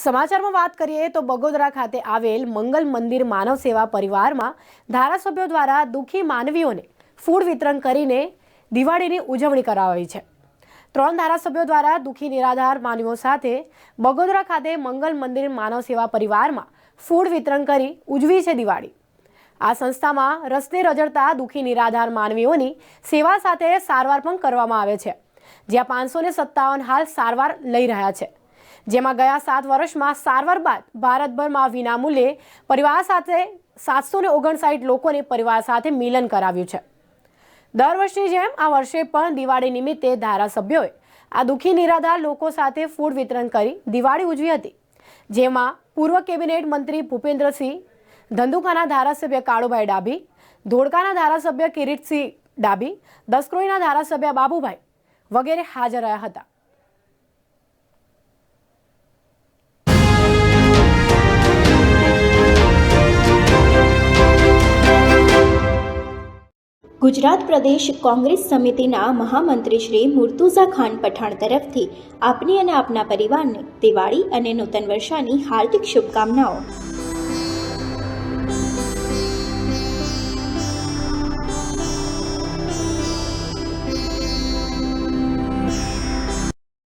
સમાચારમાં વાત કરીએ તો બગોદરા ખાતે આવેલ મંગલ મંદિર માનવ સેવા પરિવારમાં ધારાસભ્યો દ્વારા દુઃખી માનવીઓને ફૂડ વિતરણ કરીને દિવાળીની ઉજવણી કરાવાઈ છે. ત્રણ ધારાસભ્યો દ્વારા દુઃખી, નિરાધાર માનવીઓ સાથે બગોદરા ખાતે મંગલ મંદિર માનવ સેવા પરિવારમાં ફૂડ વિતરણ કરી ઉજવી છે દિવાળી. આ સંસ્થામાં રસ્તે રજડતા દુઃખી, નિરાધાર માનવીઓની સેવા સાથે સારવાર પણ કરવામાં આવે છે. જ્યાં પાંચસો ને સત્તાવન હાલ સારવાર લઈ રહ્યા છે. જેમાં ગયા સાત વર્ષમાં સારવાર બાદ ભારતભરમાં વિનામૂલ્યે પરિવાર સાથે સાતસો ને ઓગણસાઠ લોકોને પરિવાર સાથે મિલન કરાવ્યું છે. દર વર્ષની જેમ આ વર્ષે પણ દિવાળી નિમિત્તે ધારાસભ્યોએ આ દુઃખી નિરાધાર લોકો સાથે ફૂડ વિતરણ કરી દિવાળી ઉજવી હતી, જેમાં પૂર્વ કેબિનેટ મંત્રી ભૂપેન્દ્રસિંહ, ધંધુકાના ધારાસભ્ય કાળુભાઈ ડાભી, ધોળકાના ધારાસભ્ય કિરીટસિંહ ડાભી, દસક્રોઈના ધારાસભ્ય બાબુભાઈ વગેરે હાજર રહ્યા હતા. ગુજરાત પ્રદેશ કોંગ્રેસ સમિતિના મહામંત્રી શ્રી મુર્તુઝા ખાન પઠાણ તરફથી આપની અને આપના પરિવારને દિવાળી અને નૂતન વર્ષાની હાર્દિક શુભકામનાઓ.